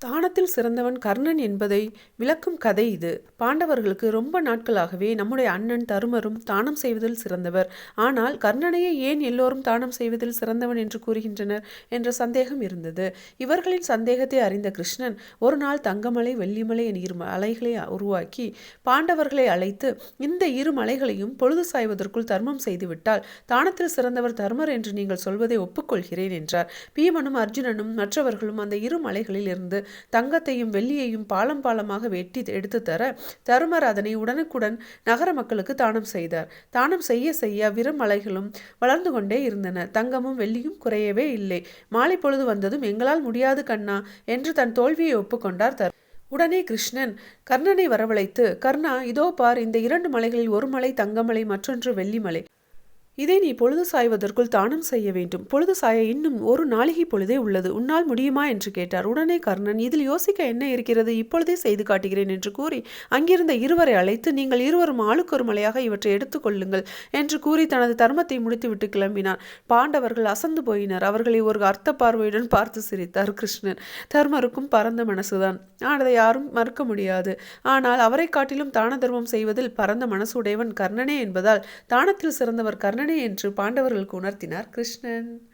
தானத்தில் சிறந்தவன் கர்ணன் என்பதை விளக்கும் கதை இது. பாண்டவர்களுக்கு ரொம்ப நாட்களாகவே நம்முடைய அண்ணன் தருமரும் தானம் செய்வதில் சிறந்தவர். ஆனால் கர்ணனையே ஏன் எல்லோரும் தானம் செய்வதில் சிறந்தவன் என்று கூறுகின்றனர் என்ற சந்தேகம் இருந்தது. இவர்களின் சந்தேகத்தை அறிந்த கிருஷ்ணன் ஒரு நாள் தங்கமலை வெள்ளிமலை என இரு மலைகளை உருவாக்கி பாண்டவர்களை அழைத்து இந்த இரு மலைகளையும் பொழுது சாய்வதற்குள் தர்மம் செய்துவிட்டால் தானத்தில் சிறந்தவர் தர்மர் என்று நீங்கள் சொல்வதை ஒப்புக்கொள்கிறேன் என்றார். பீமனும் அர்ஜுனனும் மற்றவர்களும் அந்த இரு மலைகளில் இருந்து தங்கத்தையும் வெள்ளியையும் பாலம் பாலமாக வெட்டி எடுத்து தர தருமர் அதனை உடனுக்குடன் நகர மக்களுக்கு தானம் செய்தார். தானம் செய்ய செய்ய விரமலைகளும் வளர்ந்து கொண்டே இருந்தன. தங்கமும் வெள்ளியும் குறையவே இல்லை. மாலை பொழுது வந்ததும் எங்களால் முடியாது கண்ணா என்று தன் தோல்வியை ஒப்புக்கொண்டார் தர் உடனே கிருஷ்ணன் கர்ணனை வரவழைத்து கர்ணா இதோ பார் இந்த இரண்டு மலைகளில் ஒரு மலை தங்கமலை மற்றொன்று வெள்ளிமலை. இதை நீ பொழுது சாய்வதற்குள் தானம் செய்ய வேண்டும். பொழுது சாய இன்னும் ஒரு நாளிகை பொழுதே உள்ளது. உன்னால் முடியுமா என்று கேட்டார். உடனே கர்ணன் இதில் யோசிக்க என்ன இருக்கிறது? இப்பொழுதே செய்து காட்டுகிறேன் என்று கூறி அங்கிருந்த இருவரை அழைத்து நீங்கள் இருவரும் ஆளுக்கு ஒரு மலையாக இவற்றை எடுத்துக்கொள்ளுங்கள் என்று கூறி தனது தர்மத்தை முடித்துவிட்டு கிளம்பினார். பாண்டவர்கள் அசந்து போயினர். அவர்களை ஒரு அர்த்த பார்வையுடன் பார்த்து சிரித்தார் கிருஷ்ணன். தர்மருக்கும் பரந்த மனசுதான். அதை யாரும் மறுக்க முடியாது. ஆனால் அவரை காட்டிலும் தான தர்மம் செய்வதில் பரந்த மனசு உடையவன் கர்ணனே என்பதால் தானத்தில் சிறந்தவர் கர்ணன் என்று பாண்டவர்களுக்கு உணர்த்தினார் கிருஷ்ணன்.